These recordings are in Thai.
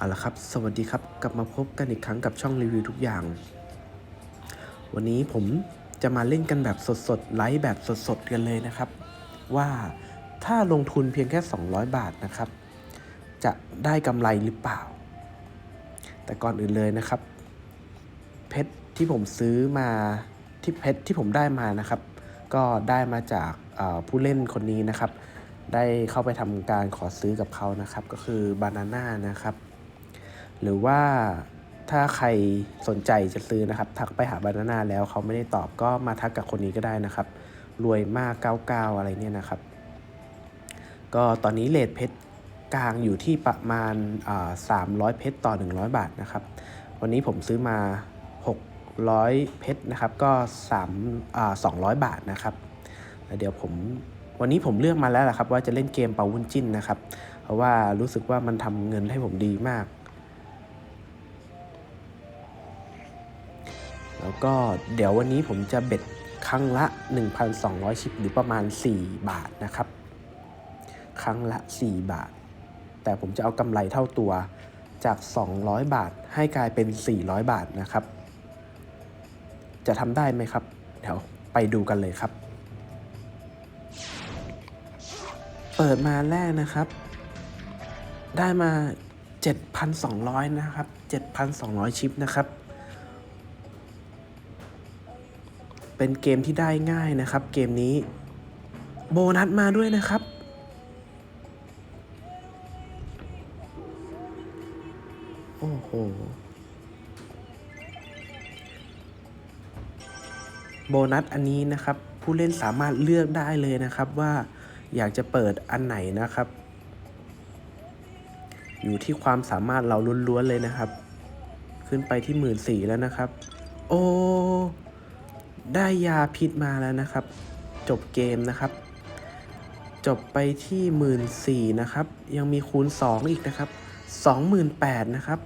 เอาละครับ สวัสดีครับ กลับมาพบกันอีกครั้งกับช่องรีวิวทุกอย่าง วันนี้ผมจะมาเล่นกันแบบสดๆ ไลฟ์แบบสดๆ กันเลยนะครับ ว่าถ้าลงทุนเพียงแค่ 200 บาทนะครับ จะได้กำไรหรือเปล่า แต่ก่อนอื่นเลยนะครับ เพชรที่ผมซื้อมาที่เพชรที่ผมได้มานะครับ ก็ได้มาจากผู้เล่นคนนี้นะครับได้เข้าไปทำการขอซื้อกับเขานะครับ ก็คือบานาน่านะครับ หรือว่าถ้าใครสนใจจะซื้อนะครับ ทักไปหาบานาน่าแล้วเขาไม่ได้ตอบก็มาทักกับคนนี้ก็ได้นะครับ รวยมาก99อะไรเนี่ยนะครับ ก็ตอนนี้เลทเพชรกลางอยู่ที่ประมาณอ่า300เพชรต่อ 100 บาทนะครับ วันนี้ผมซื้อมา 600 เพชรนะครับ ก็3อ่า200 บาทนะครับ เดี๋ยวผมวันนี้ผมเลือกมาแล้วล่ะครับ ว่าจะเล่นเกมเปาวุ้นจิ้นนะครับ เพราะว่ารู้สึกว่ามันทำเงินให้ผมดีมาก แล้วก็เดี๋ยววันนี้ผมจะเบ็ดครั้งละ 1,200 ชิปหรือประมาณ 4 บาทนะครับ ครั้งละ 4 บาท แต่ผมจะเอากำไรเท่าตัวจาก 200 บาทให้กลายเป็น 400 บาทนะครับ จะทำได้ไหมครับ เดี๋ยวไปดูกันเลยครับ เปิดมาแรกนะครับ ได้มา 7,200 นะครับ 7,200 ชิปนะครับ เป็นเกมที่ได้ง่ายนะครับ เกมนี้ โบนัสมาด้วยนะครับ โอ้โห โบนัสอันนี้นะครับ ผู้เล่นสามารถเลือกได้เลยนะครับว่าอยากจะเปิดอันไหนนะครับ อยู่ที่ความสามารถเราล้วนๆเลยนะครับ ขึ้นไปที่หมื่นสี่แล้วนะครับ โอ้ ได้ยาพิษมาแล้วนะครับ จบเกมนะครับ จบไปที่หมื่นสี่นะครับ ยังมีคูณ 2 อีกนะครับ28,000นะครับ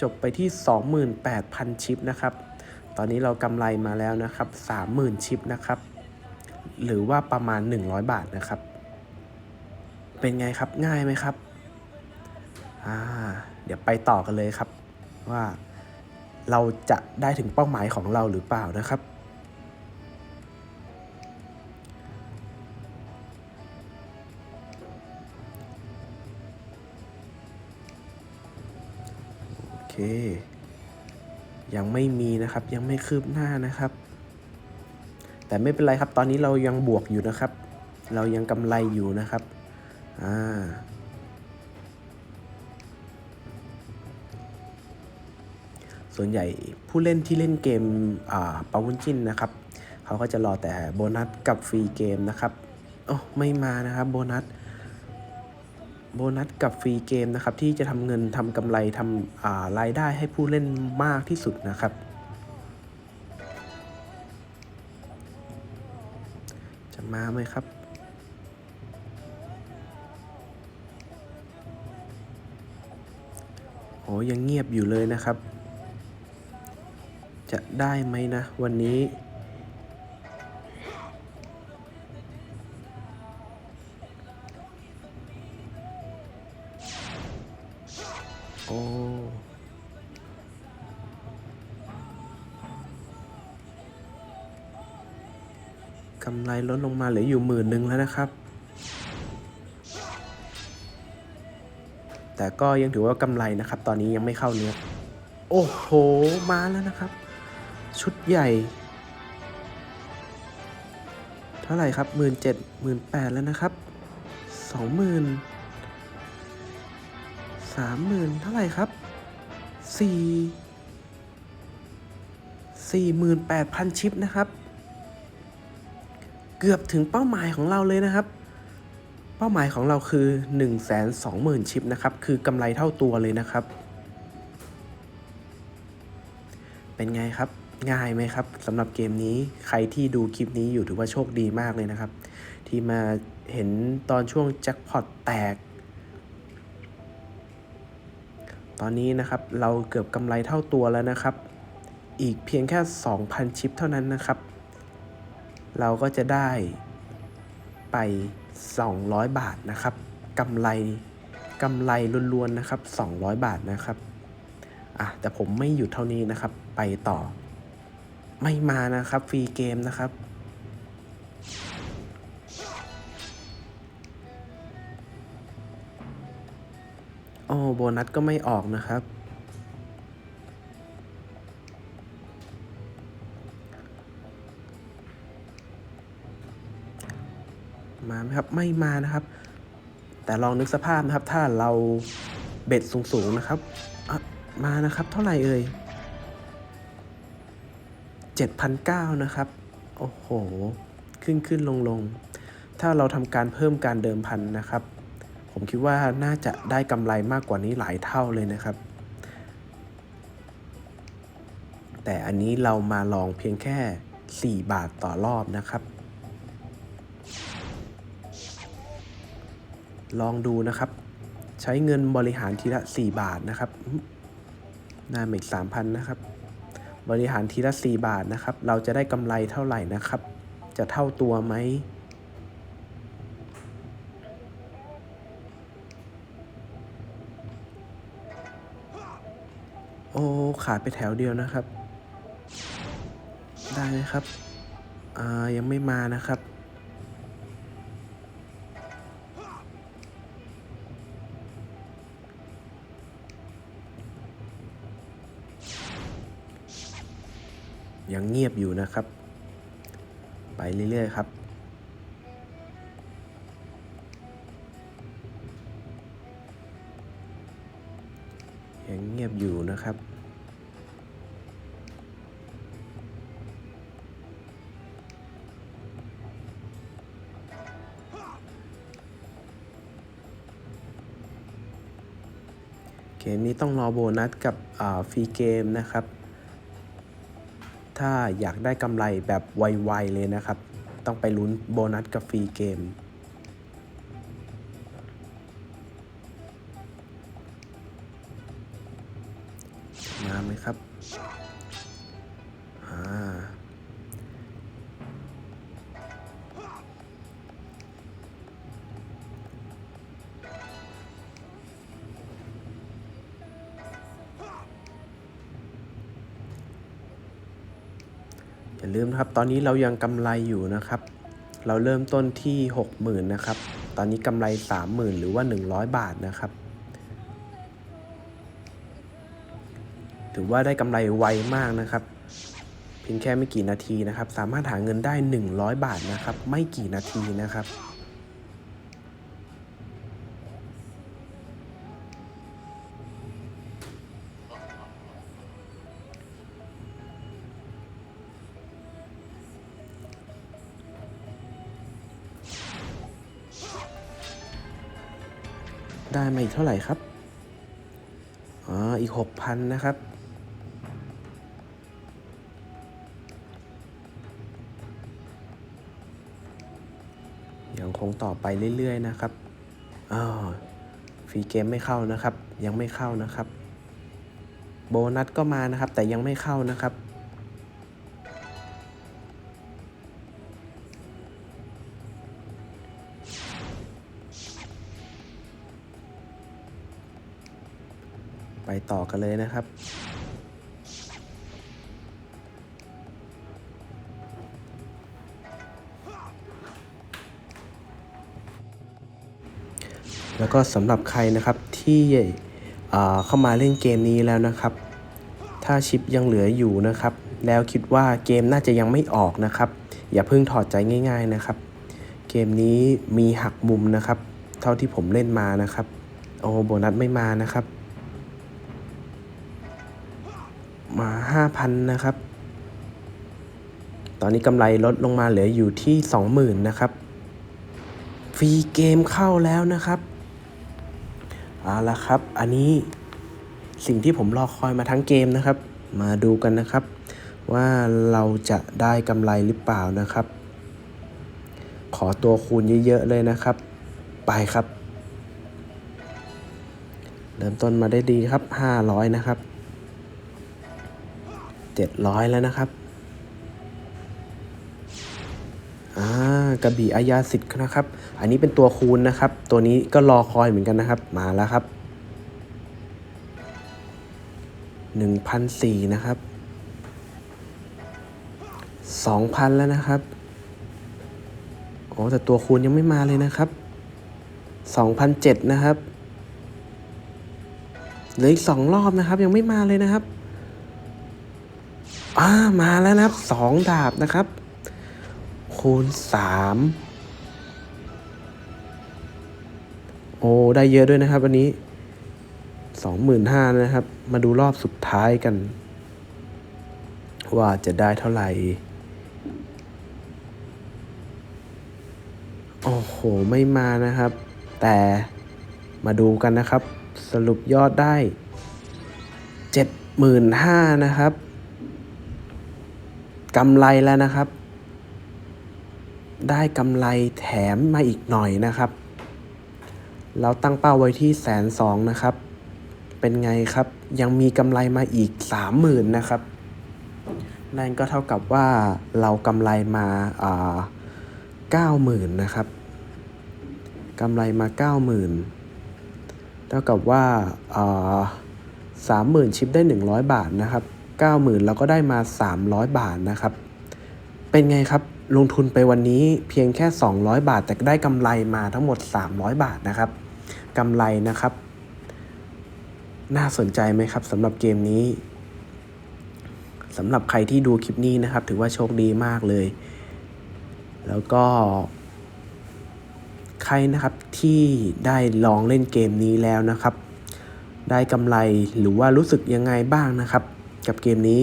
จบไปที่ 28,000 ชิปนะครับ ตอนนี้เรากำไรมาแล้วนะครับ 30,000 ชิปนะครับ หรือว่าประมาณ 100 บาทนะครับ เป็นไงครับง่ายไหมครับ อ่า เดี๋ยวไปต่อกันเลยครับว่า เราจะได้ถึงเป้าหมายของเราหรือเปล่านะครับ โอเค ยังไม่มีนะครับยังไม่คืบหน้านะครับ แต่ไม่เป็นไรครับตอนนี้เรายังบวกอยู่นะครับ เรายังกำไรอยู่นะครับ อ่า ส่วนใหญ่ผู้เล่นที่เล่นเกมอ่าปาวุ้นจินนะครับเขาก็จะรอแต่โบนัสกับฟรีเกมนะครับโอ้ไม่มานะครับโบนัสโบนัสกับฟรีเกมนะครับที่จะทำเงินทำกำไรทำรายได้ให้ผู้เล่นมากที่สุดนะครับจะมาไหมครับโอ้ยังเงียบอยู่เลยนะครับ จะได้ไหมนะ วันนี้ โอ้ กำไรลดลงมาเหลืออยู่หมื่นหนึ่งแล้วนะครับ แต่ก็ยังถือว่ากำไรนะครับ ตอนนี้ยังไม่เข้าเนื้อ โอ้โห มาแล้วนะครับ ชุดใหญ่ เท่าไหร่ครับหมื่นเจ็ดหมื่นแปดแล้วนะครับสองหมื่นสามหมื่นเท่าไหร่ครับสี่สี่หมื่นแปดพันชิปนะครับ เกือบถึงเป้าหมายของเราเลยนะครับ เป้าหมายของเราคือ1 2 0 0 0 0ชิปนะครับ คือกำไรเท่าตัวเลยนะครับ เป็นไงครับ ง่ายไหมครับสำหรับเกมนี้ใครที่ดูคลิปนี้อยู่ถือว่าโชคดีมากเลยนะครับ ที่มาเห็นตอนช่วงแจ็คพอตแตก ตอนนี้นะครับเราเกือบกำไรเท่าตัวแล้วนะครับ อีกเพียงแค่ 2,000 ชิปเท่านั้นนะครับ เราก็จะได้ไป 200 บาทนะครับกำไรกำไรล้วนๆนะครับ 200 บาทนะครับอะแต่ผมไม่หยุดเท่านี้นะครับ ไปต่อ ไม่มานะครับฟรีเกมนะครับ โอ้โบนัสก็ไม่ออกนะครับ มาไหมครับไม่มานะครับ แต่ลองนึกสภาพนะครับ ถ้าเราเบ็ดสูงๆนะครับอะมานะครับ เท่าไหร่เอ่ย 7,009นะครับ โอ้โห ขึ้นขึ้นลงลง ถ้าเราทำการเพิ่มการเดิมพันนะครับ ผมคิดว่าน่าจะได้กำไรมากกว่านี้หลายเท่าเลยนะครับ แต่อันนี้เรามาลองเพียงแค่ 4 บาทต่อรอบนะครับ ลองดูนะครับ ใช้เงินบริหารทีละ 4 บาทนะครับอืมได้มาอีก3,000 นะครับ บริหารทีละ 4 บาทนะครับ เราจะได้กำไรเท่าไหร่นะครับ จะเท่าตัวไหมโอ้ขาดไปแถวเดียวนะครับ ได้ไหมครับ อ่า ยังไม่มานะครับ ยังเงียบอยู่นะครับ ไปเรื่อยๆครับ ยังเงียบอยู่นะครับเกมนี้ต้องรอโบนัสกับฟรีเกมนะครับ ถ้าอยากได้กำไรแบบไวๆเลยนะครับ ต้องไปลุ้นโบนัสกับฟรีเกม มาไหมครับอ่า ลืมนะครับ ตอนนี้เรายังกำไรอยู่นะครับ เราเริ่มต้นที่ 60,000นะครับ ตอนนี้กำไร 30,000 หรือว่า 100 บาทนะครับ ถือว่าได้กำไรไวมากนะครับ เพียงแค่ไม่กี่นาทีนะครับ สามารถหาเงินได้ 100 บาทนะครับ ไม่กี่นาทีนะครับ ได้มาอีกเท่าไหร่ครับ อ๋อ อีก6,000นะครับ ยังคงต่อไปเรื่อย ๆ นะครับอ๋อฟรีเกมไม่เข้านะครับ ยังไม่เข้านะครับ โบนัสก็มานะครับ แต่ยังไม่เข้านะครับ กันเลยนะครับ แล้วก็สำหรับใครนะครับที่เข้ามาเล่นเกมนี้แล้วนะครับ ถ้าชิปยังเหลืออยู่นะครับ แล้วคิดว่าเกมน่าจะยังไม่ออกนะครับ อย่าเพิ่งถอดใจง่าย ๆนะครับ เกมนี้มีหักมุมนะครับ เท่าที่ผมเล่นมานะครับ โอ้โบนัสไม่มานะครับ มา 5,000 นะครับ ตอนนี้กำไรลดลงมาเหลืออยู่ที่ 20,000 นะครับ ฟรีเกมเข้าแล้วนะครับเอาละครับ อันนี้สิ่งที่ผมรอคอยมาทั้งเกมนะครับ มาดูกันนะครับ ว่าเราจะได้กำไรหรือเปล่านะครับ ขอตัวคูณเยอะๆเลยนะครับ ไปครับ เริ่มต้นมาได้ดีครับ 500 นะครับ 700 แล้วนะครับอ่ากระบี่อาญาสิทธิ์นะครับ อันนี้เป็นตัวคูณนะครับ ตัวนี้ก็รอคอยเหมือนกันนะครับ มาแล้วครับหนึ่งพันสี่นะครับสองพันแล้วนะครับโอ้แต่ตัวคูณยังไม่มาเลยนะครับสองพันเจ็ดนะครับเหลืออีกสองรอบนะครับ ยังไม่มาเลยนะครับ อ่ามาแล้วนะครับสองดาบนะครับ คูณสามโอ้ได้เยอะด้วยนะครับ วันนี้สองหมื่นห้านะครับ มาดูรอบสุดท้ายกัน ว่าจะได้เท่าไหร่ โอ้โห ไม่มานะครับ แต่มาดูกันนะครับ สรุปยอดได้เจ็ดหมื่นห้านะครับ กำไรแล้วนะครับ ได้กำไรแถมมาอีกหน่อยนะครับ เราตั้งเป้าไว้ที่แสนสองนะครับ เป็นไงครับ ยังมีกำไรมาอีกสามหมื่นนะครับ นั่นก็เท่ากับว่าเรากำไรมาเก้าหมื่นนะครับกำไรมาเก้าหมื่นเท่ากับว่าสามหมื่นชิปได้หนึ่งร้อยบาทนะครับ เก้าหมื่นเราก็ได้มาสามร้อยบาทนะครับ เป็นไงครับลงทุนไปวันนี้เพียงแค่ 200 บาท แต่ได้กำไรมาทั้งหมด 300 บาทนะครับกำไรนะครับ น่าสนใจไหมครับสำหรับเกมนี้สำหรับใครที่ดูคลิปนี้นะครับ ถือว่าโชคดีมากเลย แล้วก็ ใครนะครับที่ได้ลองเล่นเกมนี้แล้วนะครับ ได้กำไรหรือว่ารู้สึกยังไงบ้างนะครับ กับเกมนี้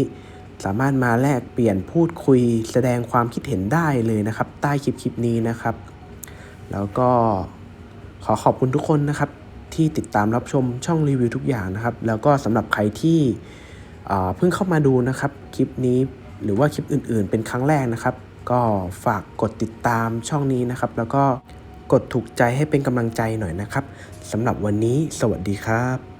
สามารถมาแลกเปลี่ยนพูดคุยแสดงความคิดเห็นได้เลยนะครับ ใต้คลิปคลิปนี้นะครับ แล้วก็ขอขอบคุณทุกคนนะครับ ที่ติดตามรับชมช่องรีวิวทุกอย่างนะครับ แล้วก็สำหรับใครที่เพิ่งเข้ามาดูนะครับคลิปนี้หรือว่าคลิปอื่น ๆ เป็นครั้งแรกนะครับ ก็ฝากกดติดตามช่องนี้นะครับ แล้วก็กดถูกใจให้เป็นกำลังใจหน่อยนะครับสำหรับวันนี้สวัสดีครับ